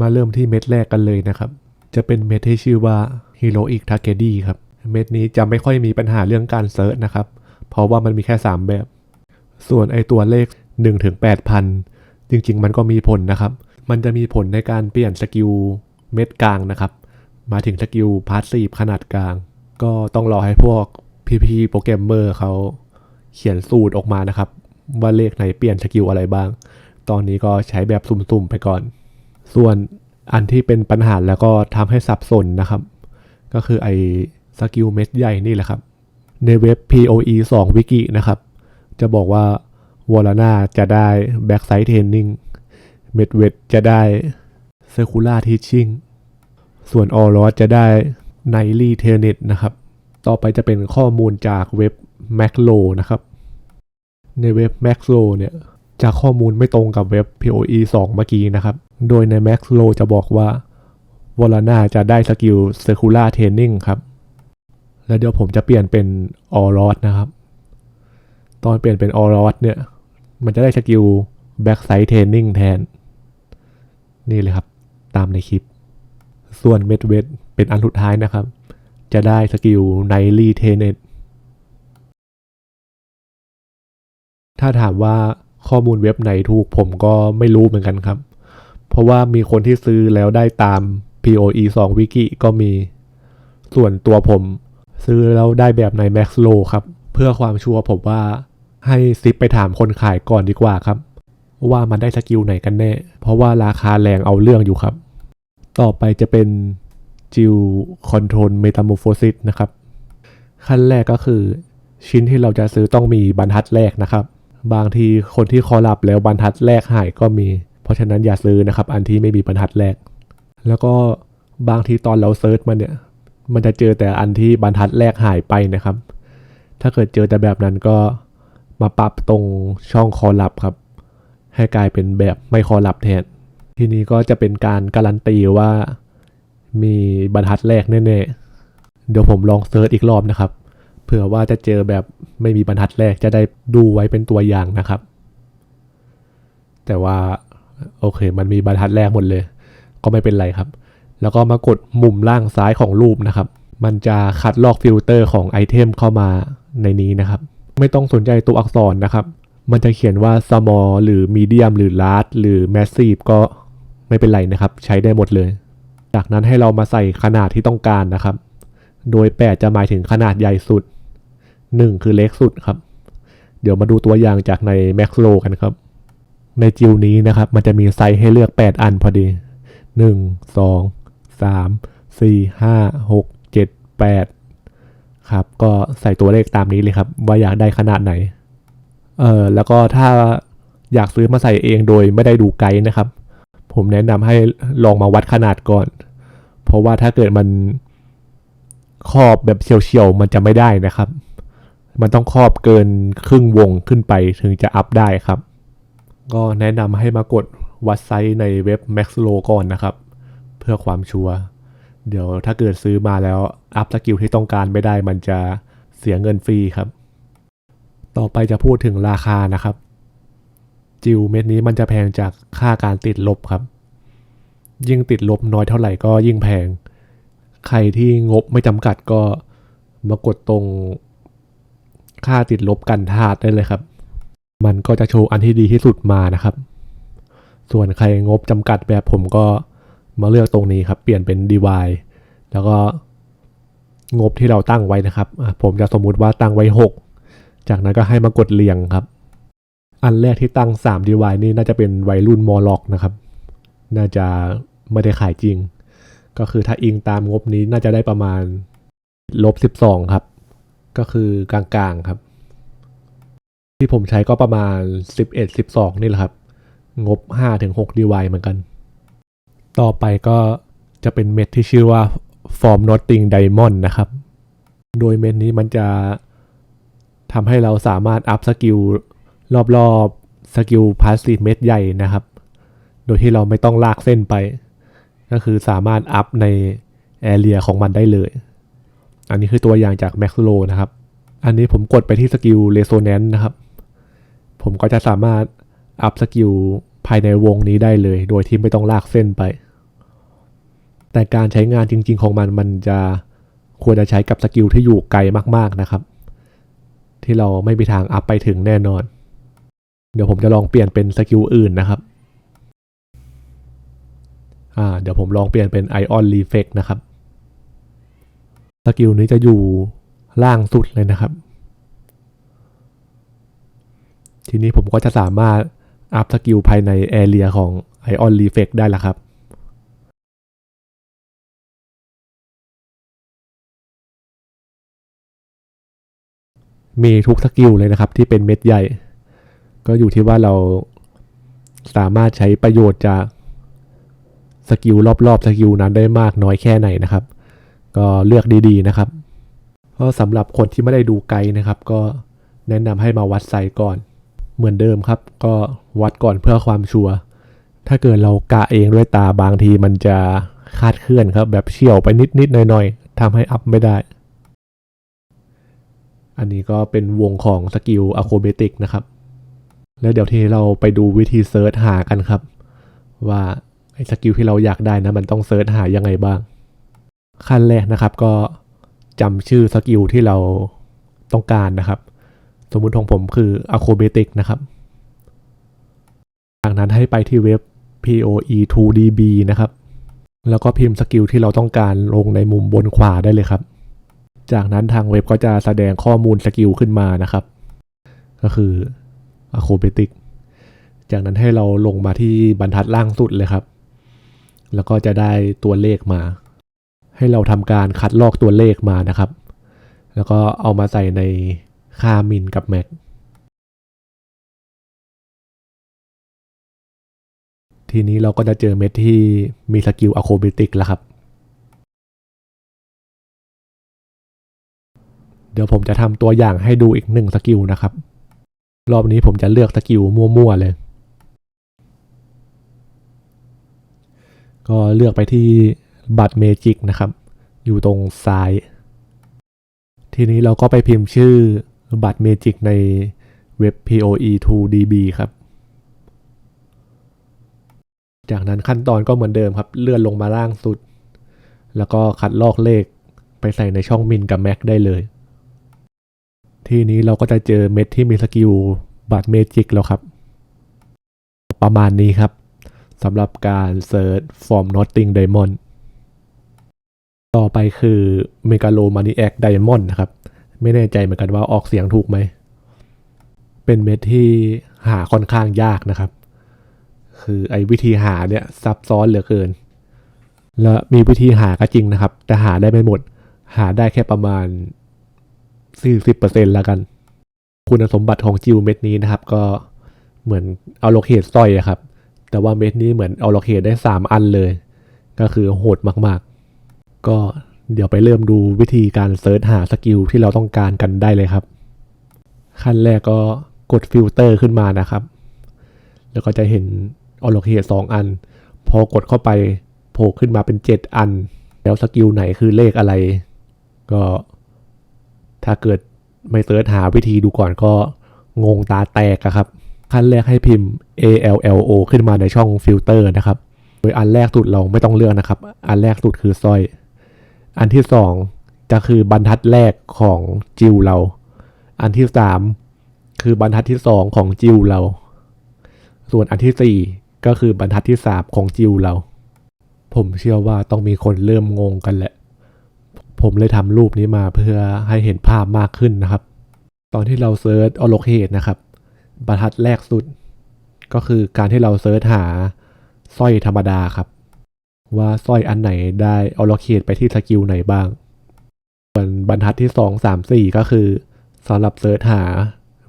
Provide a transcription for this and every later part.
มาเริ่มที่เม็ดแรกกันเลยนะครับ จะเป็นเม็ดที่ชื่อว่า Heroic t a g e d y ครับ เม็ดนี้จะไม่ค่อยมีปัญหาเรื่องการเซิร์ชนะครับ เพราะว่ามันมีแค่ 3 แบบ ส่วนไอตัวเลข1ถึง8,000 จริงๆ มันก็มีผลนะครับ มันจะมีผลในการเปลี่ยนสกิลเม็ดกลางนะครับ มาถึงสกิลพาสซีฟขนาดกลาง ก็ต้องรอให้พวกพี่ๆโปรแกรมเมอร์เขาเขียนสูตรออกมานะครับ ว่าเลขไหนเปลี่ยนสกิลอะไรบ้าง ตอนนี้ก็ใช้แบบสุ่มๆไปก่อน ส่วนอันที่เป็นปัญหาแล้วก็ทำให้สับสนนะครับ ก็คือไอสกิลเม็ดใหญ่นี่แหละครับ ในเว็บ POE 2 Wiki นะครับ จะบอกว่าวอลนาจะได้แบ็กไซ d ์เทนนิ่งเมดเวดจะได้เซอร์คูล่าทีชิ่งส่วนออรอสจะได้ไนลี่เทเน็ตนะครับ ต่อไปจะเป็นข้อมูลจากเว็บ m a c l o นะครับ ในเว็บ m a c l o เนี่ยจากข้อมูลไม่ตรงกับเว็บ POE 2 เมื่อกี้นะครับ โดยใน m a c l o จะบอกว่าวอลนาจะได้สกิล Circular Training ครับ แล้วเดี๋ยวผมจะเปลี่ยนเป็นออรอสนะครับ ตอนเปลี่ยนเป็นออรอสเนี่ย มันจะได้สกิล Backside Training แทน นี่เลยครับ ตามในคลิป ส่วนเมดเวดเป็นอันสุดท้ายนะครับ จะได้สกิล Nightly t e n e t ถ้าถามว่าข้อมูลเว็บไหนถูกผมก็ไม่รู้เหมือนกันครับ ราะว่ามีคนที่ซื้อแล้วได้ตาม POE 2 Wiki ก็มี ส่วนตัวผม ซื้อแล้วได้แบบใน Max Low ครับ เพื่อความชัวร์ผมว่าให้ซิปไปถามคนขายก่อนดีกว่าครับ ว่ามันได้สกิลไหนกันแน่ เพราะว่าราคาแรงเอาเรื่องอยู่ครับ ต่อไปจะเป็นจิวคอนโทรลเมตาโมโฟซิสนะครับ ขั้นแรกก็คือ ชิ้นที่เราจะซื้อต้องมีบรรทัดแรกนะครับ บางทีคนที่คอลับแล้วบรรทัดแรกหายก็มี เพราะฉะนั้นอย่าซื้อนะครับ อันที่ไม่มีบรรทัดแรก แล้วก็บางทีตอนเราเซิร์ชมาเนี่ย มันจะเจอแต่อันที่บรรทัดแรกหายไปนะครับ ถ้าเกิดเจอแต่แบบนั้นก็มาปรับตรงช่องคอลับครับ ให้กลายเป็นแบบไม่คอลับแทน ทีนี้ก็จะเป็นการการันตีว่ามีบรรทัดแรกแน่ๆ เดี๋ยวผมลองเซิร์ชอีกรอบนะครับ เผื่อว่าจะเจอแบบไม่มีบรรทัดแรกจะได้ดูไว้เป็นตัวอย่างนะครับ แต่ว่า โอเค มันมีบรรทัดแรกหมดเลย ก็ไม่เป็นไรครับ แล้วก็มากดมุมล่างซ้ายของรูปนะครับ มันจะคัดลอกฟิลเตอร์ของไอเทมเข้ามาในนี้นะครับ ไม่ต้องสนใจตัวอักษรนะครับ มันจะเขียนว่า small หรือ medium หรือ large หรือ massive ก็ไม่เป็นไรนะครับ ใช้ได้หมดเลย จากนั้นให้เรามาใส่ขนาดที่ต้องการนะครับ โดย 8 จะหมายถึงขนาดใหญ่สุด 1 คือเล็กสุดครับ เดี๋ยวมาดูตัวอย่างจากใน Maxlo กันครับ ในจิวนี้นะครับ มันจะมีไซส์ให้เลือก 8 อันพอดี 1 2 3 4 5 6 7 8 ครับ ก็ใส่ตัวเลขตามนี้เลยครับ ว่าอยากได้ขนาดไหน เออแล้วก็ถ้าอยากซื้อมาใส่เองโดยไม่ได้ดูไกด์นะครับ ผมแนะนำให้ลองมาวัดขนาดก่อน เพราะว่าถ้าเกิดมันครอบแบบเฉียวๆมันจะไม่ได้นะครับ มันต้องครอบเกินครึ่งวงขึ้นไปถึงจะอัพได้ครับ ก็แนะนำให้มากดวัดไซส์ในเว็บ Maxlo ก่อนนะครับ เพื่อความชัวร์เดี๋ยวถ้าเกิดซื้อมาแล้วอัพสกิลที่ต้องการไม่ได้มันจะเสียเงินฟรีครับ ต่อไปจะพูดถึงราคานะครับ จิวเม็ดนี้มันจะแพงจากค่าการติดลบครับ ยิ่งติดลบน้อยเท่าไหร่ก็ยิ่งแพง ใครที่งบไม่จำกัดก็มากดตรงค่าติดลบกันธาตุได้เลยครับ มันก็จะโชว์อันที่ดีที่สุดมานะครับ ส่วนใครงบจำกัดแบบผมก็มาเลือกตรงนี้ครับ เปลี่ยนเป็น DY แล้วก็งบที่เราตั้งไว้นะครับ ผมจะสมมุติว่าตั้งไว้ 6 จากนั้นก็ให้มากดเรียงครับ อันแรกที่ตั้ง3 DY นี่น่าจะเป็นวัยรุ่นมอล็อกนะครับ น่าจะไม่ได้ขายจริง ก็คือถ้าอิงตามงบนี้น่าจะได้ประมาณลบ 12 ครับ ก็คือกลางๆครับ ที่ผมใช้ก็ประมาณ 11 12 นี่แหละครับ งบ 5-6 DY เหมือนกัน ต่อไปก็จะเป็นเม็ดที่ชื่อว่า Form Notting Diamond นะครับ โดยเม็ดนี้มันจะทำให้เราสามารถอัพสกิลรอบๆสกิลพาสซีฟเม็ดใหญ่นะครับ โดยที่เราไม่ต้องลากเส้นไป ก็คือสามารถอัพในแอเรียของมันได้เลย อันนี้คือตัวอย่างจาก Max l o นะครับ อันนี้ผมกดไปที่สกิล Resonance นะครับ ผมก็จะสามารถอัพสกิลภายในวงนี้ได้เลย โดยที่ไม่ต้องลากเส้นไป แต่การใช้งานจริง ๆ ของมันมันจะควรจะใช้กับสกิลที่อยู่ไกลมากๆนะครับ ที่เราไม่มีทางอัพไปถึงแน่นอน เดี๋ยวผมจะลองเปลี่ยนเป็นสกิลอื่นนะครับ่าเดี๋ยวผมลองเปลี่ยนเป็น Ion Reflect นะครับ สกิลนี้จะอยู่ล่างสุดเลยนะครับ ทีนี้ผมก็จะสามารถอัพสกิลภายในแอเรียของ Ion Reflect ได้แล้วครับ มีทุกสกิลเลยนะครับที่เป็นเม็ดใหญ่ ก็อยู่ที่ว่าเราสามารถใช้ประโยชน์จากสกิลรอบๆสกิลนั้นได้มากน้อยแค่ไหนนะครับ ก็เลือกดีๆนะครับ เพราะสำหรับคนที่ไม่ได้ดูไกด์นะครับ ก็แนะนำให้มาวัดไซส์ก่อน เหมือนเดิมครับ ก็วัดก่อนเพื่อความชัวร์ถ้าเกิดเรากะเองด้วยตาบางทีมันจะคาดเคลื่อนครับ แบบเฉี่ยวไปนิดๆหน่อยๆทำให้อัพไม่ได้ อันนี้ก็เป็นวงของสกิลอะโครเบติกนะครับ แล้วเดี๋ยวทีนี้เราไปดูวิธีเซิร์ชหากันครับ ว่าไอ้สกิลที่เราอยากได้นะ มันต้องเซิร์ชหายังไงบ้าง ขั้นแรกนะครับก็จำชื่อสกิลที่เราต้องการนะครับ สมมุติของผมคือ acrobatic นะครับ จากนั้นให้ไปที่เว็บ poe2db นะครับ แล้วก็พิมพ์สกิลที่เราต้องการลงในมุมบนขวาได้เลยครับ จากนั้นทางเว็บก็จะแสดงข้อมูลสกิลขึ้นมานะครับ ก็คือ acrobatic จากนั้นให้เราลงมาที่บรรทัดล่างสุดเลยครับ แล้วก็จะได้ตัวเลขมา ให้เราทำการคัดลอกตัวเลขมานะครับ แล้วก็เอามาใส่ใน คามินกับแม็กทีนี้เราก็จะเจอเม็ดที่มีสกิลอะโครบิติกแล้วครับ เดี๋ยวผมจะทำตัวอย่างให้ดูอีกหนึ่งสกิลนะครับ รอบนี้ผมจะเลือกสกิลมั่วๆเลย ก็เลือกไปที่บัตรเมจิกนะครับ อยู่ตรงซ้าย ทีนี้เราก็ไปพิมพ์ชื่อ บัตรเมจิกในเว็บ poe2db ครับ จากนั้นขั้นตอนก็เหมือนเดิมครับ เลื่อนลงมาล่างสุด แล้วก็คัดลอกเลขไปใส่ในช่องมินกับแม็กได้เลย ทีนี้เราก็จะเจอเม็ดที่มีสกิลบัตรเมจิกแล้วครับ ประมาณนี้ครับสำหรับการเซิร์ช from Notting Diamond ต่อไปคือ Megalomaniac Diamond นะครับ ไม่แน่ใจเหมือนกันว่าออกเสียงถูกไหม เป็นเม็ดที่หาค่อนข้างยากนะครับ คือไอ้วิธีหาเนี่ยซับซ้อนเหลือเกิน และมีวิธีหาก็จริงนะครับ แต่หาได้ไม่หมด หาได้แค่ประมาณ 40%แล้วกัน คุณสมบัติของจิวเม็ดนี้นะครับ ก็เหมือนเอาโลเคตสร้อยอะครับ แต่ว่าเม็ดนี้เหมือนเอาโลเคตได้ 3 อันเลย ก็คือโหดมากๆ ก็ เดี๋ยวไปเริ่มดูวิธีการเซิร์ชหาสกิลที่เราต้องการกันได้เลยครับ ขั้นแรกก็กดฟิลเตอร์ขึ้นมานะครับ แล้วก็จะเห็นเอโลเคสองอัน พอกดเข้าไปโผล่ขึ้นมาเป็น 7 อัน แล้วสกิลไหนคือเลขอะไร ก็ถ้าเกิดไม่เซิร์ชหาวิธีดูก่อนก็งงตาแตกครับ ขั้นแรกให้พิมพ์ ALLO ขึ้นมาในช่องฟิลเตอร์นะครับ โดยอันแรกสุดเราไม่ต้องเลือกนะครับ อันแรกสุดคือสร้อย อันที่สองจะคือบรรทัดแรกของจิวเรา อันที่สามคือบรรทัดที่สองของจิวเรา ส่วนอันที่สี่ก็คือบรรทัดที่สามของจิวเรา ผมเชื่อว่าต้องมีคนเริ่มงงกันแหละ ผมเลยทำรูปนี้มาเพื่อให้เห็นภาพมากขึ้นนะครับ ตอนที่เราเซิร์ชอโลเคตนะครับ บรรทัดแรกสุด ก็คือการที่เราเซิร์ชหาสร้อยธรรมดาครับ ว่าสร้อยอันไหนได้อโลเคตไปที่สกิลไหนบ้าง ส่วนบรรทัดที่สองสามสี่ก็คือสำหรับเซิร์ชหา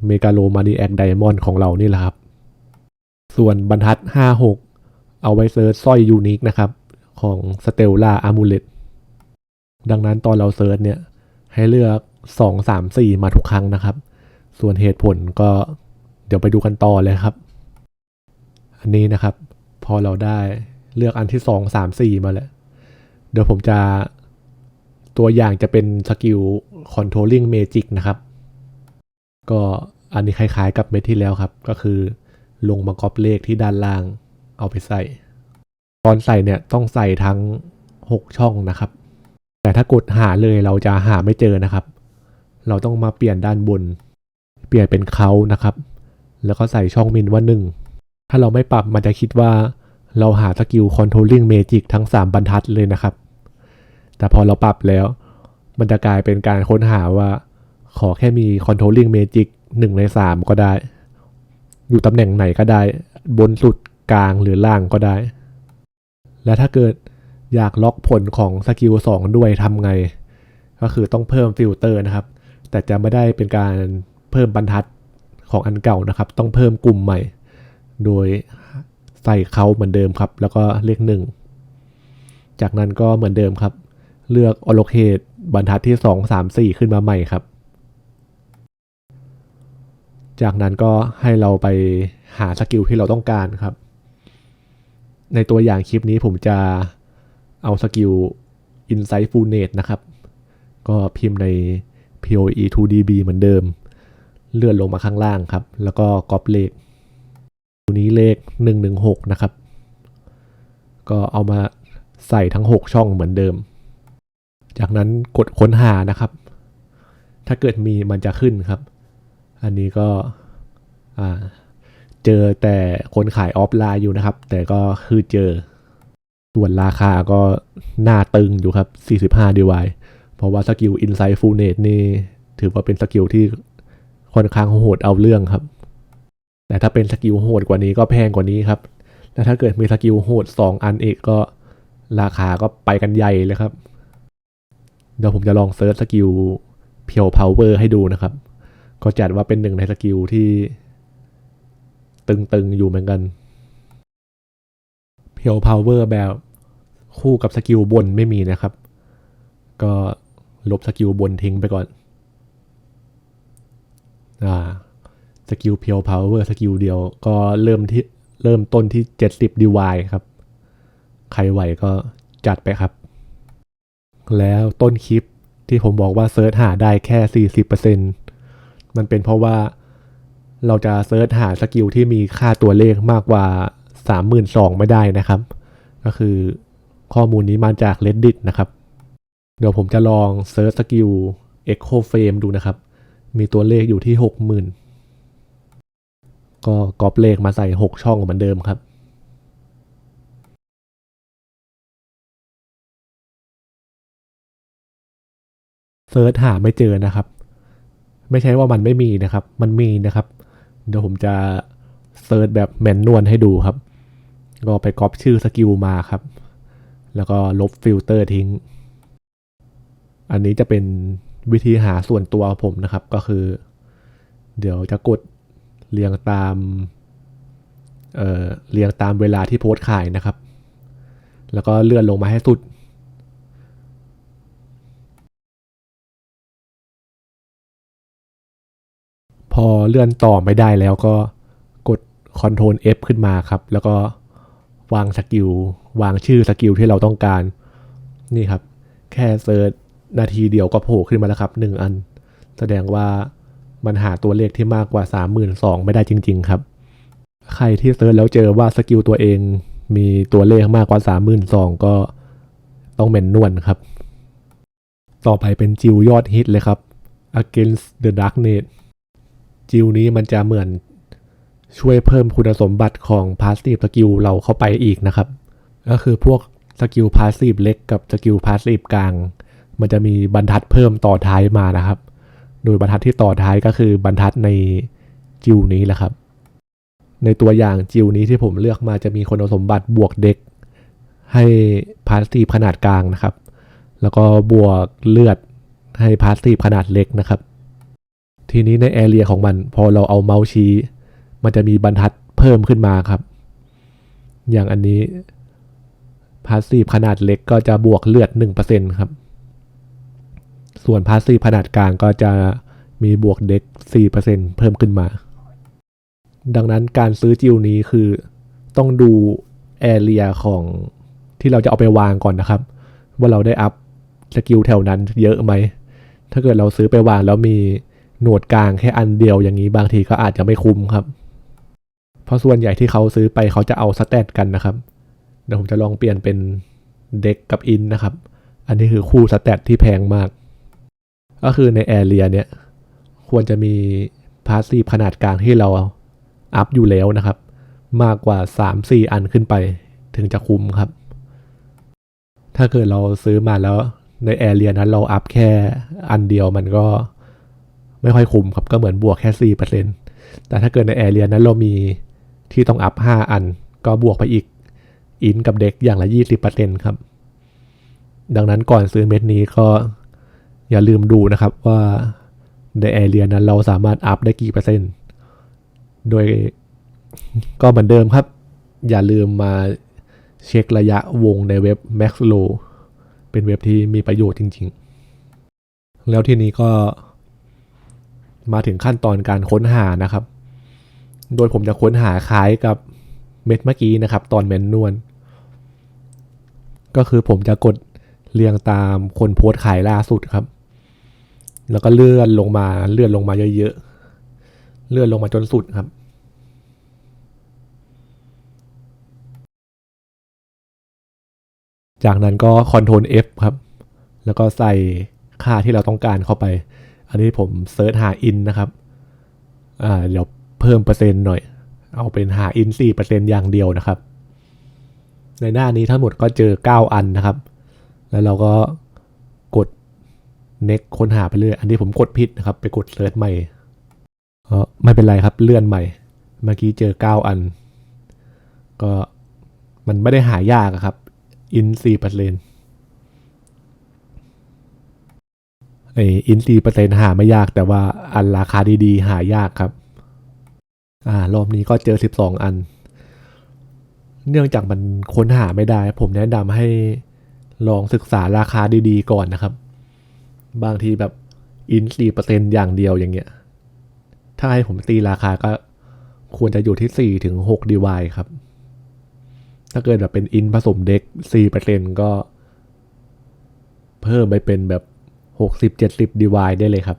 เมกาโลมานีแอคไดมอนด์ของเรานี่แหละครับ ส่วนบรรทัดห้าหกเอาไว้เซิร์ชสร้อยยูนิคนะครับของสเตลล่าอามูเลตดังนั้นตอนเราเซิร์ชเนี่ย ให้เลือกสองสามสี่มาทุกครั้งนะครับ ส่วนเหตุผลก็เดี๋ยวไปดูกันต่อเลยครับ อันนี้นะครับ พอเราได้ เลือกอันที่สองสามสี่มาแล้ว เดี๋ยวผมจะตัวอย่างจะเป็นสกิล controlling magic นะครับ ก็อันนี้คล้ายๆกับเม็ดที่แล้วครับ ก็คือลงมาก๊อปเลขที่ด้านล่างเอาไปใส่ ตอนใส่เนี่ยต้องใส่ทั้ง 6 ช่องนะครับ แต่ถ้ากดหาเลยเราจะหาไม่เจอนะครับ เราต้องมาเปลี่ยนด้านบน เปลี่ยนเป็นเขานะครับ แล้วก็ใส่ช่องมินว่า 1 ถ้าเราไม่ปรับมันจะคิดว่า เราหาสกิล controlling magic ทั้ง 3 บรรทัดเลยนะครับ แต่พอเราปรับแล้ว มันจะกลายเป็นการค้นหาว่า ขอแค่มี controlling magic 1 ใน 3 ก็ได้ อยู่ตำแหน่งไหนก็ได้ บนสุดกลางหรือล่างก็ได้ และถ้าเกิดอยากล็อกผลของสกิล 2 ด้วยทำไง ก็คือต้องเพิ่มฟิลเตอร์นะครับ แต่จะไม่ได้เป็นการเพิ่มบรรทัดของอันเก่านะครับ ต้องเพิ่มกลุ่มใหม่ โดย ใส่เขาเหมือนเดิมครับ แล้วก็เลขหนึ่งจากนั้นก็เหมือนเดิมครับ เลือก allocate บรรทัดที่ 2 3 4 ขึ้นมาใหม่ครับ จากนั้นก็ให้เราไปหาสกิลที่เราต้องการครับ ในตัวอย่างคลิปนี้ผมจะเอาสกิล Insightfulness นะครับ ก็พิมพ์ใน POE 2DB เหมือนเดิม เลื่อนลงมาข้างล่างครับ แล้วก็ก๊อปเลข นี้เลข 116 นะครับ ก็เอามาใส่ทั้ง 6 ช่องเหมือนเดิม จากนั้นกดค้นหานะครับ ถ้าเกิดมีมันจะขึ้นครับ อันนี้ก็เจอแต่คนขายออฟไลน์อยู่นะครับ แต่ก็คือเจอ ส่วนราคาก็หน้าตึงอยู่ครับ 45ดีวเพราะว่าสกิล Insight Full Net นี่ ถือว่าเป็นสกิลที่ค่อนข้างโหดเอาเรื่องครับ แต่ถ้าเป็นสกิลโหดกว่านี้ก็แพงกว่านี้ครับและถ้าเกิดมีสกิลโหด2 อันเอกก็ราคาก็ไปกันใหญ่เลยครับ เดี๋ยวผมจะลองเซิร์ชสกิลเพียวพาวเวอร์ให้ดูนะครับ ก็จัดว่าเป็นหนึ่งในสกิลที่ตึงๆ อยู่เหมือนกันเพียวพาวเวอร์แบบคู่กับสกิลบนไม่มีนะครับ ก็ลบสกิลบนทิ้งไปก่อน อ่า สกิลเพียวพาวเวอร์สกิลเดียวก็เริ่มที่เริ่มต้นที่ 70 DY ครับ ใครไหวก็จัดไปครับ แล้วต้นคลิปที่ผมบอกว่าเซิร์ชหาได้แค่ 40%มันเป็นเพราะว่าเราจะเซิร์ชหาสกิลที่มีค่าตัวเลขมากกว่า 32,000ไม่ได้นะครับ ก็คือข้อมูลนี้มาจาก reddit นะครับ เดี๋ยวผมจะลองเซิร์ชสกิล echo frame ดูนะครับ มีตัวเลขอยู่ที่ 60,000 ก็ก๊อปเลขมาใส่ 6 ช่องเหมือนเดิมครับ เซิร์ชหาไม่เจอนะครับ ไม่ใช่ว่ามันไม่มีนะครับ มันมีนะครับ เดี๋ยวผมจะเซิร์ชแบบแมนนวลให้ดูครับ ก็ไปก๊อปชื่อสกิลมาครับ แล้วก็ลบฟิลเตอร์ทิ้ง อันนี้จะเป็นวิธีหาส่วนตัวผมนะครับก็คือ เดี๋ยวจะกด เรียงตามเเรียงตามเวลาที่โพสต์ขายนะครับ แล้วก็เลื่อนลงมาให้สุด พอเลื่อนต่อไม่ได้แล้วก็กด Ctrl F ขึ้นมาครับ แล้วก็วางสกิลวางชื่อสกิลที่เราต้องการ นี่ครับ แค่เซิร์ชนาทีเดียวก็โผล่ขึ้นมาแล้วครับ 1 อัน แสดงว่า มันหาตัวเลขที่มากกว่า 32,000 ไม่ได้จริง ๆ ครับ ใครที่เซิร์ชแล้วเจอว่าสกิลตัวเองมีตัวเลขมากกว่า 32,000 ก็ต้องเมนนวลครับ ต่อไปเป็นจิวยอดฮิตเลยครับ against the darkness จิวนี้มันจะเหมือนช่วยเพิ่มคุณสมบัติของ passive skill เราเข้าไปอีกนะครับ ก็คือพวกสกิล passive เล็กกับสกิล passive กลาง มันจะมีบรรทัดเพิ่มต่อท้ายมานะครับ โดยบรรทัดที่ต่อท้ายก็คือบรรทัดในจิวนี้แหละครับ ในตัวอย่างจิวนี้ที่ผมเลือกมาจะมีคุณสมบัติบวกเด็ก ให้ passive ขนาดกลางนะครับ แล้วก็บวกเลือดให้ passive ขนาดเล็กนะครับ ทีนี้ในแอเรียของมัน พอเราเอาเมาส์ชี้ มันจะมีบรรทัดเพิ่มขึ้นมาครับ อย่างอันนี้พาสซีฟขนาดเล็กก็จะบวกเลือด 1%ครับ ส่วนพาสซีขนาดกลางก็จะมีบวกเด็ก 4%เพิ่มขึ้นมา ดังนั้นการซื้อจิวนี้คือต้องดูแอเรียของที่เราจะเอาไปวางก่อนนะครับ ว่าเราได้อัพสกิลแถวนั้นเยอะไหม ถ้าเกิดเราซื้อไปวางแล้วมีหนวดกลางแค่อันเดียวอย่างนี้บางทีก็อาจจะไม่คุ้มครับ เพราะส่วนใหญ่ที่เขาซื้อไปเขาจะเอาสแตทกันนะครับ เดี๋ยวผมจะลองเปลี่ยนเป็นเด็กกับอินนะครับ อันนี้คือคู่สแตทที่แพงมาก ก็คือในแอเรียเนี่ยควรจะมีพาสซีฟขนาดกลางที่เราอัพอยู่แล้วนะครับ มากกว่า 3-4 อันขึ้นไปถึงจะคุ้มครับ ถ้าเกิดเราซื้อมาแล้วในแอเรียนั้นเราอัพแค่อันเดียวมันก็ไม่ค่อยคุ้มครับก็เหมือนบวกแค่ 4%แต่ถ้าเกิดในแอเรียนั้นเรามีที่ต้องอัพ 5 อัน ก็บวกไปอีกอินกับเด็กอย่างละ 20%ครับ ดังนั้นก่อนซื้อเม็ดนี้ก็ อย่าลืมดูนะครับว่าในแอเรียนั้นเราสามารถอัพได้กี่เปอร์เซ็นต์ โดยก็เหมือนเดิมครับ อย่าลืมมาเช็คระยะวงในเว็บ Maxlow เป็นเว็บที่มีประโยชน์จริงๆ แล้วทีนี้ก็มาถึงขั้นตอนการค้นหานะครับ โดยผมจะค้นหาคล้ายกับเม็ดเมื่อกี้นะครับ ตอนแมนนวลก็คือผมจะกดเรียงตามคนโพสต์ขายล่าสุดครับ แล้วก็เลื่อนลงมาเลื่อนลงมาเยอะๆ เลื่อนลงมาจนสุดครับ จากนั้นก็ Ctrl F ครับ แล้วก็ใส่ค่าที่เราต้องการเข้าไป อันนี้ผมเซิร์ชหา in นะครับ อ่า เดี๋ยวเพิ่มเปอร์เซ็นต์หน่อย เอาเป็นหา in 4%อย่างเดียวนะครับ ในหน้านี้ทั้งหมดก็เจอ 9 อันนะครับ แล้วเราก็ next ค้นหาไปเรื่อย อันนี้ผมกดผิดนะครับ ไปกดเซิร์ชใหม่เออไม่เป็นไรครับเลื่อนใหม่ เมื่อกี้เจอ 9 อัน ก็มันไม่ได้หายากครับอินสี่เปอร์เซ็นไออินสี่เปอร์เซ็นหาไม่ยากแต่ว่าอันราคาดีๆ หายากครับ อ่ารอบนี้ก็เจอสิบสองอัน เนื่องจากมันค้นหาไม่ได้ ผมแนะนำให้ลองศึกษาราคาดีๆ ก่อนนะครับ บางทีแบบอินสี่เปอร์เซ็นอย่างเดียวอย่างเงี้ย ถ้าให้ผมตีราคาก็ควรจะอยู่ที่สี่ถึงหกดีวายครับ ถ้าเกิดแบบเป็นอินผสมเด็ก4%ก็ เพิ่มไปเป็นแบบ60-70ดีวายได้เลยครับ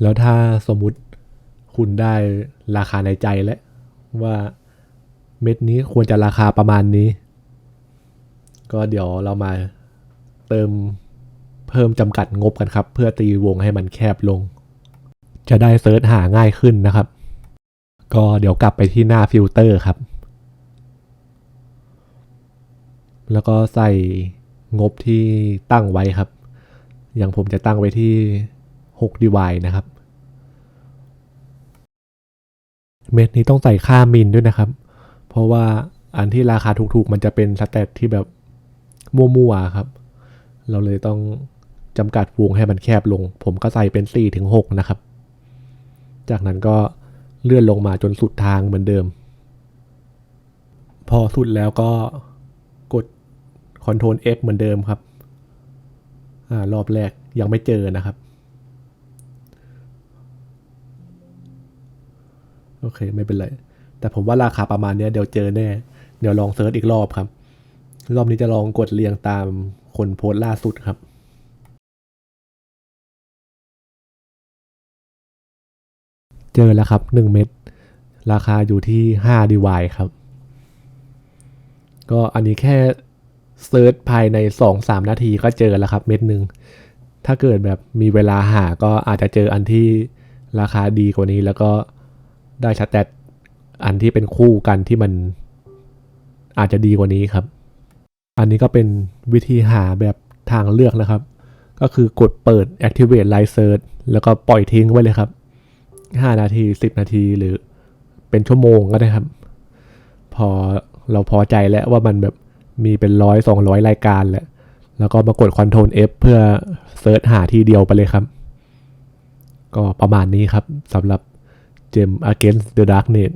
แล้วถ้าสมมุติคุณได้ราคาในใจแล้วว่าเม็ดนี้ควรจะราคาประมาณนี้ ก็เดี๋ยวเรามาเติม เพิ่มจำกัดงบกันครับ เพื่อตีวงให้มันแคบลง จะได้เซิร์ชหาง่ายขึ้นนะครับ ก็เดี๋ยวกลับไปที่หน้าฟิลเตอร์ครับ แล้วก็ใส่งบที่ตั้งไว้ครับ อย่างผมจะตั้งไว้ที่6 d v i นะครับ เม็ดนี้ต้องใส่ค่ามินด้วยนะครับ เพราะว่าอันที่ราคาถูกๆ มันจะเป็นสเตตที่แบบมั่วๆครับ เราเลยต้อง จำกัดวงให้มันแคบลง ผมก็ใส่เป็น4ถึง6นะครับ จากนั้นก็เลื่อนลงมาจนสุดทางเหมือนเดิม พอสุดแล้วก็กด Ctrl F เหมือนเดิมครับอรอบแรกยังไม่เจอนะครับ โอเคไม่เป็นไร แต่ผมว่าราคาประมาณนี้เดี๋ยวเจอแน่ เดี๋ยวลองเซิร์ชอีกรอบครับ รอบนี้จะลองกดเรียงตามคนโพสต์ล่าสุดครับ เจอแล้วครับ 1 เม็ดราคาอยู่ที่5ดีวครับ ก็อันนี้แค่เซิร์ชภายใน 2-3 นาทีก็เจอแล้วครับเม็ดหนึ่งถ้าเกิดแบบมีเวลาหาก็อาจจะเจออันที่ราคาดีกว่านี้แล้วก็ได้สแตทอันที่เป็นคู่กันที่มันอาจจะดีกว่านี้ครับ อันนี้ก็เป็นวิธีหาแบบทางเลือกนะครับ ก็คือกดเปิด activate live search แล้วก็ปล่อยทิ้งไว้เลยครับ 5นาที10นาทีหรือเป็นชั่วโมงก็ได้ครับ พอเราพอใจแล้วว่ามันแบบมีเป็นร้อยสองร้อยรายการแหละแล้วก็มากด Ctrl F เพื่อเซิร์ชหาทีเดียวไปเลยครับ ก็ประมาณนี้ครับสำหรับ Gem Against the Darknet